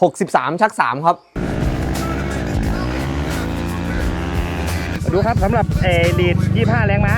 63 ชัก 3 ครับ ดูครับสำหรับเอลีด25 แรงม้า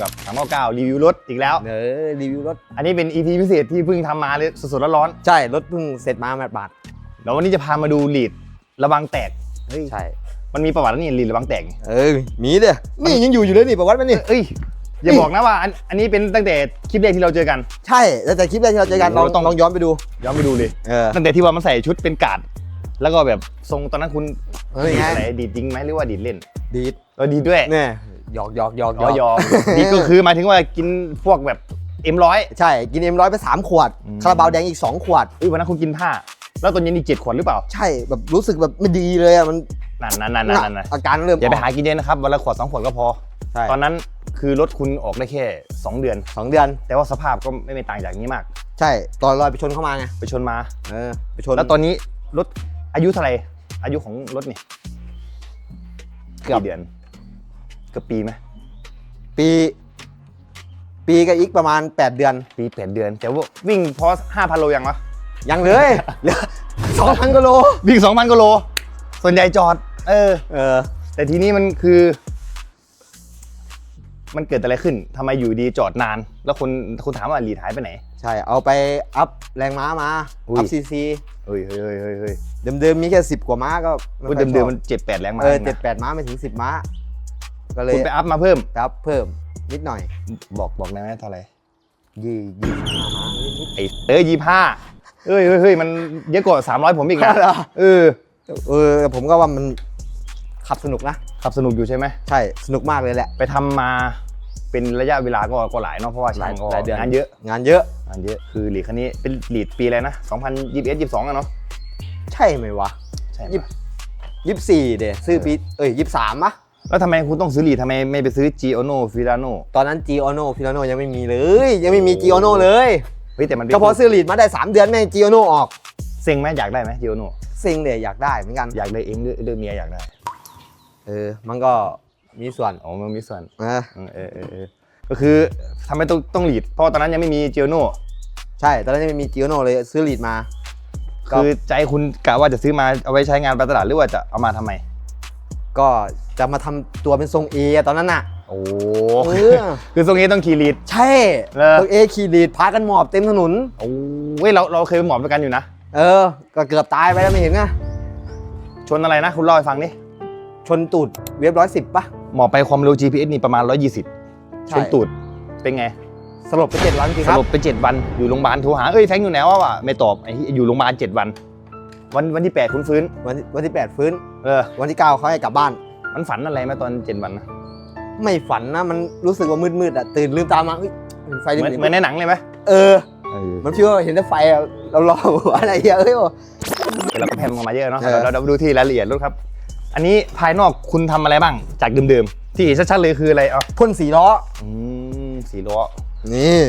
กับ399รีวิวรถอีกแล้ว เออรีวิวรถ อันนี้เป็น EP พิเศษที่เพิ่งทำมาเลยสดๆร้อนใช่ รถเพิ่งเสร็จมาแมตบาทๆแล้ววันนี้จะพามาดูลีดระวังแตก เฮ้ย ใช่ มันมีประวัติแล้วนี่ลีดระวังแตกนี่เออมีเด้อนี่ยังอยู่อยู่เลยนี่ประวัติมันนี่ เอ้ย อย่าบอกนะว่าอันอันนี้เป็นตั้งแต่คลิปแรกที่เราเจอกัน ใช่แล้วแต่คลิปแรกที่เราเจอกันโอ้ลองต้องลองย้อนไปดู ย้อนไปดูเลย เออ ตั้งแต่ที่ว่ามันใส่ชุดเป็นกาด แล้วก็แบบทรงตอนนั้นคุณเฮ้ยดีดไง อะไรดีดจริงไหมหรือว่าดีดเล่นดีดก็ดีดด้วย เนี่ย หยอกหยอกหยอกอ๋อยอมดีดก็คือหมายถึงว่ากินพวกแบบเอ็มร้อยใช่ กินเอ็มร้อยไป 3 ขวดอืมคาราบาวแดงอีก 2 ขวด อุ้ยวันนั้นคุณกินท่าแล้วตอนเย็นอีกเจ็ดขวดหรือเปล่า ใช่แบบรู้สึกแบบไม่ดีเลยอะมันนั่นนั่นนั่นนั่นนั่นอาการเริ่มอย่าไปกหากินเยอะนะครับวันละขวดสองขวดก็พอใช่ตอนนั้นคือรถคุณออกได้แค่ 2 เดือนสองเดือน แต่ว่าสภาพก็ไม่ไม่ต่างจากนี้มาก ใช่ตอนลอยไปชนเข้ามาไงไปชนมาเออไปชนแล้วตอนนี้รถอายุเท่าไหร่อายุของรถนี่เกือบกี่เดือน เกือบปีไหมปี ปีกับอีกประมาณ 8 เดือน ปีแปดเดือน แต่ว่าวิ่งพอห้าพันโลยังวะยังเลยเหลือสองพันกิโลวิ่งสองพันกิโล ส่วนใหญ่จอด เออ เออ แต่ทีนี้มันคือ มันเกิดอะไรขึ้นทำไมอยู่ดีจอดนาน แล้วคุณคุณถามว่าหลีดหายไปไหน ใช่ เอาไปอัพแรงม้ามา อุ้ย อัพซีซีเฮ้ยเฮ้ยเฮ้ยเฮ้ยเฮ้ยเดิมๆมีแค่สิบกว่าม้าก็ไค่พูอดยเดิมชๆอบมันเจ็ดแปดแรงมาเออนะเจ็ดแปดม้าไม่ถึงสิบม้า ก็เลยคุณไปอัพมาเพิ่มอัพเพิ่มนิดหน่อย บอกบอกได้ไหมเท่าไหร่ยี่ยี่สิบห้าม้านิดไอ้เอ้ยยี่ห้าเอ้ยเฮ้ยเฮ้ยมันเยอะกว่าสามร้อยผมอีกนะเหรอเออๆเออแต่ผมก็ว่ามันขับสนุกนะขับสนุกอยู่ใช่ไหมใช่สนุกมากเลยแหละ ไปทำมาเป็นระยะเวลาก็ก็หลายเนาะเพราะว่าช่างก็หลายเดือนงานเยอะงานเยอะงานเยอะคือหลีดคันนี้เป็นหลีดปีอะไรนะ2021 22อะเนาะใช่ไหมวะใช่ไหมยี่ยี่สิบสี่เดซื้อปีเอ้ยยี่สิบสามปะ แล้วทำไมคุณต้องซื้อหลีดทำไมไม่ไปซื้อ g o n o f i l a n o ตอนนั้น g ีโอโนฟิลาโนยังไม่มีเลย ยังไม่มี g ีโอโนเลยเฮ้ยแต่มันป็นก็พอซื้อลีดมาได้ 3 เดือนแม่ง g ีโอโนออกเซ็งไหมอยากได้ไหม g o n o เซ็งเลยอยากได้เหมือนกันอยากได้เองหรือหรือเมียอยากได้เออมันก็มีส่วนอ๋อมันมีส่วนเออเออเออเออเออก็คือทำไมต้องต้องหลีดเพราะว่าตอนนั้นยังไม่มี g o n o ใช่ตอนนั้นยังไม่มี g ีโอโนเลยซื้อลีดมา ก็ คือใจคุณกะว่าจะซื้อมาเอาไว้ใช้งานไปตลาดหรือว่าจะเอามาทำไม ก็ จะมาทำตัวเป็นทรงเอะตอนนั้นน่ะโอ้เออคือทรงนี้ต้องขี่ลีด ใช่เหรอตัวเอขี่ลีดพากันหมอบเต็มถนน โอ้เว้ยเราเราเคยไปหมอบด้วยกันอยู่นะ เออ ก็เกือบตายไปแล้วไม่เห็นไงชนอะไรนะ คุณเล่าให้ฟังดิชนตูดเว็บร้อยสิบปะ หมอบไปความเร็ว GPS นี่ประมาณ 120ใช่ ชนตูดเป็นไงสลบไปเจ็ดวันสิสครับ ลบไป 7 วันอยู่โรงพยาบาลโทรหาเอ้ยแฟงอยู่ไหนวะวะไม่ตอบไอ้เหี้ยอยู่โรงพยาบาล7วัน วันวันที่8คุณฟื้นวันที่วันที่แปดฟื้น เออวันที่เก้าเขาให้กลับบ้าน มันฝันอะไรไหมตอน7วันนะไม่ฝันนะมันรู้สึกว่ามืดๆอะตื่นลืมตามาเฮ้ยไฟเหมือนลิบเหมือนในหนังเลยไหมเออเออมันพี่ว่าเห็นแต่ไฟอะเรารออะไรเงี้ยเอ้ยโอ้เดี๋ยวเราก็แพนมาเยอะเนาะเออเราเราดูที่รายละเอียดรถครับ อันนี้ภายนอกคุณทำอะไรบ้าง จากเดิมๆที่เห็นชัดๆเลยคืออะไรเอะพ่นสีล้ออืมสีล้อนี่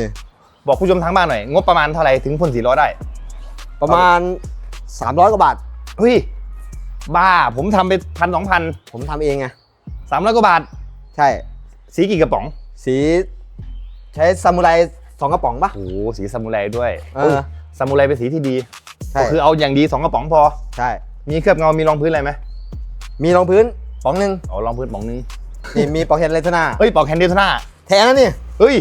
บอกผู้ชมทางบ้านหน่อย งบประมาณเท่าไหร่ถึงพ่นสีล้อได้ ประมาณ 300กว่าบาทเฮ้ย บ้าผมทำไปพันสองพันผมทำเองไงสามร้อยกว่าบาท ใช่สีกี่กระป๋องสี ใช้ซามูไรสองกระป๋องปะ โอ้โหสีซามูไรด้วยเออ โยซามูไรเป็นสีที่ดีใช่ก็คือเอาอย่างดีสองกระป๋องพอ ใช่ มีเคลือบเงา มีรองพื้นอะไรไหมมีรองพื้นป๋องหนึ่งอ๋อรองพื้นป๋องนึงนี่มีปอกเห็นเลทนาเฮ้ยปอกแคนเดลทนาแท้นะนี่เฮ้ย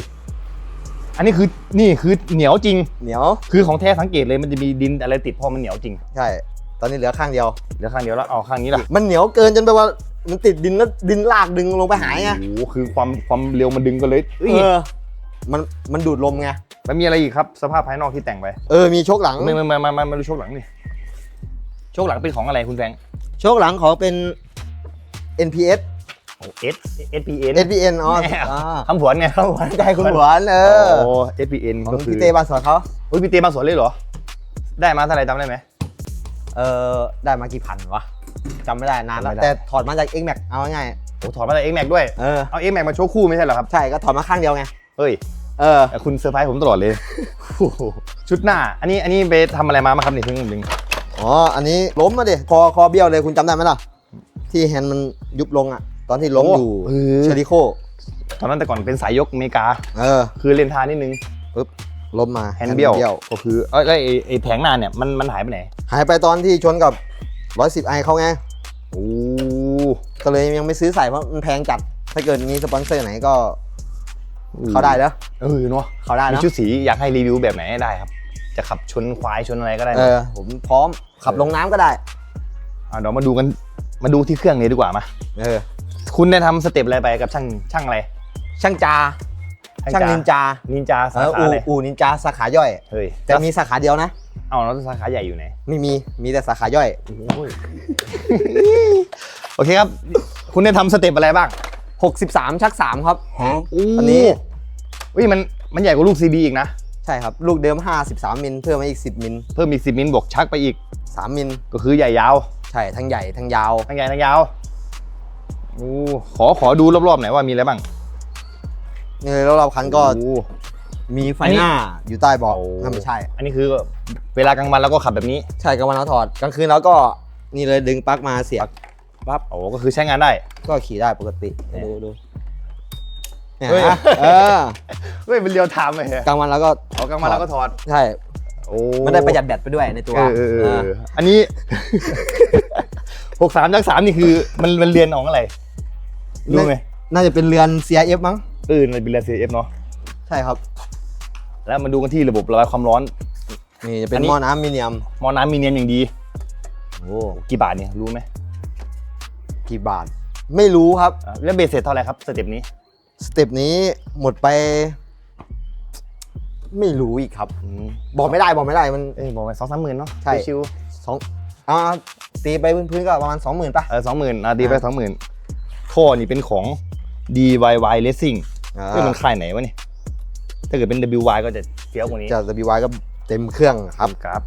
อันนี้คือนี่คือเหนียวจริง เหนียว คือของแท้สังเกตเลยมันจะมีดินอะไรติดเพราะมันเหนียวจริง ใช่ ตอนนี้เหลือข้างเดียวเดี๋ยวข้างเดียวแล้วเอาข้างนี้ล่ะมันเหนียวเกินจนแปลว่ามันติดดินแล้วดินลากดึงลงไปหายไงโอ้โหคือความความเร็วมันดึงกันเลยเอ้ยเออมันมันดูดลมไงแล้วมีอะไรอีกครับสภาพภายนอกที่แต่งไปเออมีโชคหลังมามามามามาดูโชคหลังนี่โชคหลังเป็นของอะไรคุณแฟงโชคหลังของเป็น NPS โอ้ S SPN SPN อ๋อแม่อ่าคำผวนไงคำผวนใจคุณหวานเออโอ้ SPN ของก็คือพี่เต้บาสอนเขาเฮ้ยพี่เต้มาสวนเลยเหรอ ได้มาเท่าไหร่จำได้ไหม เออได้มากี่พันวะจำไม่ได้นานแล้วจำไม่ได้ แต่ถอดมาจาก X Max เอาง่ายโอ้ถอดมาจาก X Max ด้วย ๆเออ เอา X Max มาโชว์คู่ไม่ใช่เหรอครับ ใช่ก็ถอดมาข้างเดียวไง เฮ้ยเออ แต่คุณเซอร์ไพรส์ผมตลอดเลยโอ้โหชุดหน้า อันนี้อันนี้ไปทำอะไรมาบ้างครับนี่ถึงดึงอ๋อ อันนี้ล้มมาดิ คอคอเบี้ยวเลยคุณจำได้ไหมล่ะ ที่แฮนด์มันยุบลงอะ ตอนที่ล้มอยู่เออเชอริโค ตอนนั้นแต่ก่อนเป็นสายยกอเมริกา เออ คือเรียนทานิดนึงปึ๊บ ล้มมาแฮนด์เบี้ยวก็คือเอ้ยแล้วไอ้ไอ้แผงหน้าเนี่ยมันมันหายไปไหน หายไปตอนที่ชนกับ 110ไอเขาไงโอ้ก็เลยยังไม่ซื้อใส่เพราะมันแพงจัด ถ้าเกิดมีสปอนเซอร์ไหนก็ เข้าได้แล้วเออเนาะเข้าได้มีเนอะชุดสีอยากให้รีวิวแบบไหนได้ครับ จะขับชนควายชนอะไรก็ได้เอนะอผมพร้อมขับลงน้ำก็ได้ะเดี๋ยวมาดูกันมาดูที่เครื่องเลยดีกว่ามาเออ คุณได้ทำสเต็ปอะไรไปกับช่างช่างอะไร ช่างจา ช่างนินจา นินจาเอสาอขาอูอะไรอูนินจาสาขาย่อย เฮ้ย แต่มีสาขาเดียวนะ เอาแล้วสาขาใหญ่อยู่ไหน ไม่มี มีแต่สาขาย่อย โอเคครับ คุณได้ทำสเต็ปอะไรบ้าง 63 ชัก 3 ครับอัอันนี้อุ้ยมัน มันใหญ่กว่าลูก CB อีกนะ ใช่ครับ ลูกเดิม 53 มิล เพิ่มมาอีก 10 มิล เพิ่มอีก 10 มิล บวกชักไปอีก 3 มิล ก็คือใหญ่ยาว ใช่ ทั้งใหญ่ ทั้งยาว ทั้งใหญ่ ทั้งยาว โอ้ ขอ ขอดูรอบๆหน่อยว่ามีอะไรบ้าง นี่แล้วเราคันก็โอ้ มีไฟอันนี้ หน้าอยู่ใต้เบาะโอ้นั่นไม่ใช่ อันนี้คือเวลากลางวันเราก็ขับแบบนี้ ใช่กลางวันเราถอดกลางคืนเราก็นี่เลยดึงปลั๊กมาเสียบปั๊บโอ้ก็คือใช้งานได้ ก็ขี่ได้ปกติเนี่ย ดูดูเนี่ยเฮ้ย นะเออเฮ้ยเป็นเรียวไทม์เลยกลางวันเราก็เอากลางวันเราก็ถอด ใช่ โอ้ไม่ได้ประหยัดแบตไปด้วยในตัวเออเออเอเออออันนี้ หกสามจากสามนี่คือมันมันเรียนของอะไรรู้ไหมน่าจะเป็นเรือน CIF มั้งเออมันเป็นเรียน CF เนาะใช่ครับ แล้วมาดูกันที่ระบบระบายความร้อน นี่จะเป็อันนนี้ หม้อน้ำมิเนียมหมอน้ำมีเนียมอย่างดี โอ้กี่บาทเนี่ยรู้ไหมกี่บาท ไม่รู้ครับ อะแล้วเบสเสร็จเท่าไหร่ครับสเต็ปนี้ สเต็ปนี้หมดไป ไม่รู้อีกครับ อืมบอกไม่ได้บอกไม่ได้มัน เอ้ยบอกไปสองสามหมื่นเนาะใช่ ชิวสองอ่าตีไปพื้นๆก็ประมาณสองหมื่นป่ะ ๆเออสองหมื่นอะดีไปสองหมื่นท่อนี่เป็นของ DYY Racing อ่าเฮ้ยมันค่ายไหนวะเนี่ยถ้าเกิดเป็น WY ก็จะเฟี้ยวกว่านี้จะ WY ก็เต็มเครื่องครับ ครับ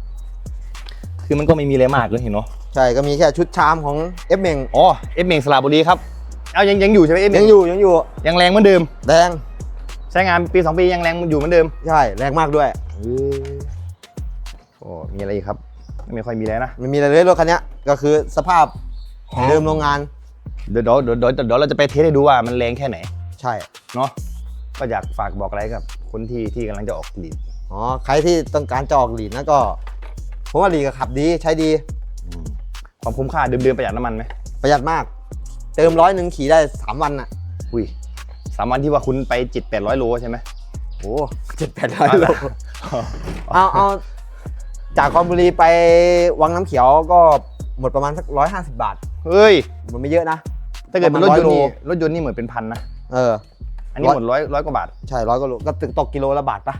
คือมันก็ไม่มีอะไรมากเลยเห็นเนาะใช่ก็มีแค่ชุดชามของเอฟเมงอ๋อเอฟเมงสระบุรีครับเอายังยังอยู่ใช่ไหมเอฟเมยังงอยู่ยังอยู่ยังแรงเหมือนเดิม แดงใช้งานปี 2 ปียังแรงอยู่เหมือนเดิมใช่แรงมากด้วยโอ้มีอะไรอีกครับ ไม่ค่อยมีแล้วนะ ไม่มีอะไรเลยรถคันเนี้ยก็คือสภาพเดิมโรงงาน เดี๋ยวเดี๋ยวเดี๋ยวเดี๋ยวเดี๋ยวเราจะไปเทสให้ดูว่ามันแรงแค่ไหนใช่ เนาะก็อยากฝากบอกอะไรกับ คนที่ที่กำลังจะออกลีดอ๋อ ใครที่ต้องการจะออกหลีดนะก็ผมว่าหลีดก็ขับดีใช้ดี ความคุ้มค่าเดิมๆประหยัดน้ำมันไหมประหยัดมาก เติมร้อยหนึ่งขี่ได้ 3 วันน่ะอุ้ยสามวันที่ว่าคุณไปจิตแปดร้อยโลใช่ไหม โอ้เจ็ดแปดร้อยโลเอาเอาจากคอนบุรีไปวังน้ำเขียวก็หมดประมาณสักร้อยห้าสิบบาท เฮ้ย มันไม่เยอะนะ ถ้าเกิดเป็นรถยนต์ประมาณนี่100โลรถยนต์นี่เหมือนเป็นพันนะเออ อันนี้ร้อยหมดร้อยร้อยกว่าบาท ใช่ร้อยก็โลก็ตึกตกกิโลละบาทปะ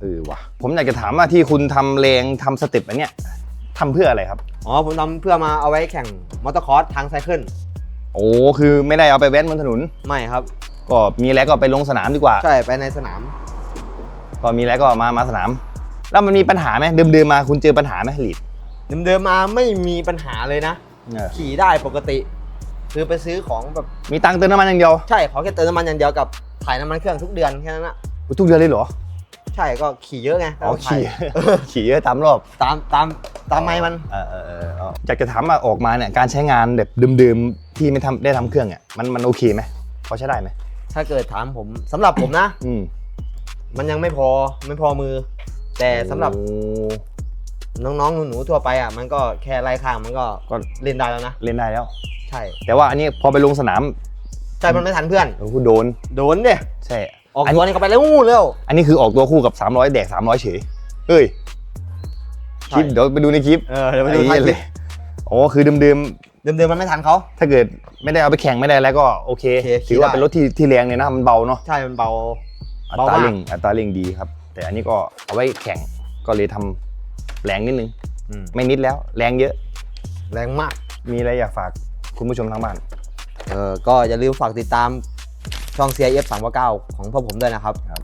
เออว่ะผมอยากจะถามว่าที่คุณทำแรงทำสเต็ปอันเนี้ยทำเพื่ออะไรครับ อ๋อผมทำเพื่อมาเอาไว้แข่งมอเตอร์คอร์สทางไซเคิลโอ้คือไม่ได้เอาไปแว้นบนถนนไม่ครับ ก็มีอะไรก็ไปลงสนามดีกว่า ใช่ไปในสนาม ก็มีอะไรก็มามาสนาม แล้วมันมีปัญหาไหมเดิมๆมาคุณเจอปัญหาไหมลีดเดิมๆมาไม่มีปัญหาเลยนะ ขี่ได้ปกติ คือไปซื้อของแบบมีตังค์เติมน้ำมันอย่างเดียวใช่ขอแค่เติมน้ำมันอย่างเดียวกับถ่ายน้ำมันเครื่องทุกเดือนแค่นั้นนะอุ๊ยทุกเดือนเลยเหรอใช่ก็ขี่เยอะไงอ๋อถ่าขี่ยขี่เยอะตามรอบตามตามตามไม้มันเออเออเออเอออยากจะถามว่าออกมาเนี่ยการใช้งานแบบเดิมๆที่ไม่ทำได้ทำเครื่องอะมันมันโอเคไหมพอใช้ได้ไหมถ้าเกิดถามผมสำหรับผมนะ อืมมันยังไม่พอไม่พอมือ แต่สำหรับโอ้น้องๆหนูๆทั่วไปอะมันก็แค่ไล่ข้างมันก็ก็เล่นได้แล้วนะเล่นได้แล้ว ใช่แต่ว่าอันนี้พอไปลงสนามใช่มันไม่ทันเพื่อนโอ้โหโดนโดนเด้ใช่ออกอันตัวนี่เขาไปแล้วอู้เร็วอันนี้คือออกตัวคู่กับ 300 แดก 300 เฉยเฮ้ยคลิปใช่เดี๋ยวไปดูในคลิปเออเดี๋ยวไปดูไอ้ท้ายเหี้ยคเลลิปยโอ้คือเดิมเดิมๆมันไม่ทันเขาๆถ้าเกิดไม่ได้เอาไปแข่งไม่ได้แล้วก็โอเคโอเคขี่ถือว่าได้เป็นรถที่ที่แรงเลยนะมันเบาเนาะใช่มันเบาอัเบาตรามากเร่งอัตราเร่งดีครับ แต่อันนี้ก็เอาไว้แข่งก็เลยทำแรงนิดนึงไม่นิดแล้ว แรงเยอะ แรงมากมีอะไรอยากฝาก คุณผู้ชมทางบ้าน เออก็อย่าลืมฝากติดตามช่อง CIF 3 9ของพวกผมด้วยนะครับ ครับ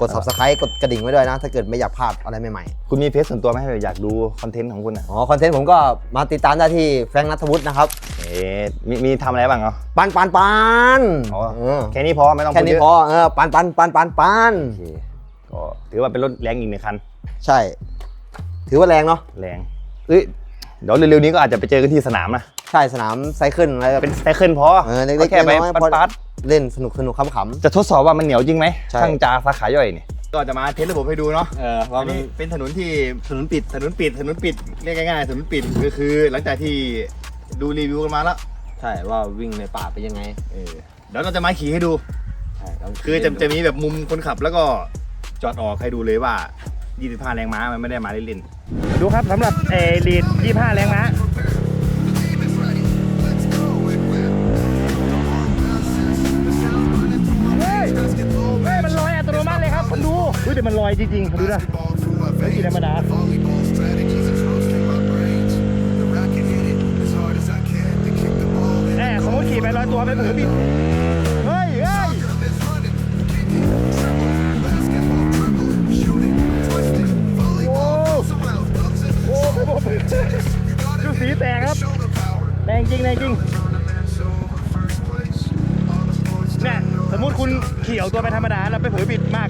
กด subscribe กดกระดิ่งไว้ด้วยนะ ถ้าเกิดไม่อยากพลาดอะไรใหม่คุณมีเพจส่วนตัวไหมอยากดูคอนเทนต์ของคุณอะๆ อ๋อ คอนเทนต์ผมก็มาติดตามได้ที่แฟรงค์นัทวุฒินะครับ เอ๊ะมีมีทำอะไรบ้างเหรอปันปันปันอ๋อ เออแค่นี้พอไม่ต้องแค่นี้พูดเยะพอเออปันปันปันปันปันโอเคก็ถือว่าเป็นรถแรงอีกหนึ่งคัน ใช่ ถือว่าแรงเนาะแรง เอ้ย เดี๋ยวเร็วๆนี้ก็อาจจะไปเจอกันที่สนามนะ ใช่สนามไซเคิลอะไรแบบเป็นไซเคิลพอเออเล็กาแค่ๆไปน้อยๆพอปัดเล่นสนุกสนุกขำ ๆ จะทดสอบว่ามันเหนียวจริงไหมใช่ ช่างจาสาขาย่อยนี่ ก็จะมาเทสระบบให้ดูเนาะเออว่าอันมันนี้เป็นถนนที่ถนนปิดถนนปิดถนนปิดเรียกง่ายๆถนนปิดก็คือ หลังจากที่ดูรีวิวกันมาแล้วใช่ว่าวิ่งในป่าเป็นยังไงเออเดี๋ยวเราจะมาขี่ให้ดู ใช่ลงคือจะเล่นดูจะมีแบบมุมคนขับแล้วก็จอดออกให้ดูเลยว่า 25 แรงม้ามันไม่ได้มาเล่นดูครับสำหรับเอลีด25 แรงม้า จริงๆดูนะ Ball through my ไม่ veins. กี่ธรรมดา Volleyball strategies is roasting my brains. The racket hit it as hard as I can to kick the ball in. แน่สมมติขี่ไปลอยตัวไปเผือบิดเฮ้ยเฮ้ย It's running, kicking, dribbling, basketball dribbling, shooting, twisting, volleyball goes around, dunks it, โอ้ไปหมด tennis. You gotta ดูสีแตกครับ shoulder power. แรงจริงแรงจริง Tournaments over first place. All the sports เนี่ย done, know สมมติคุณขี่เอาตัวไปธรรมดาแล้วไปเผือบิดมาก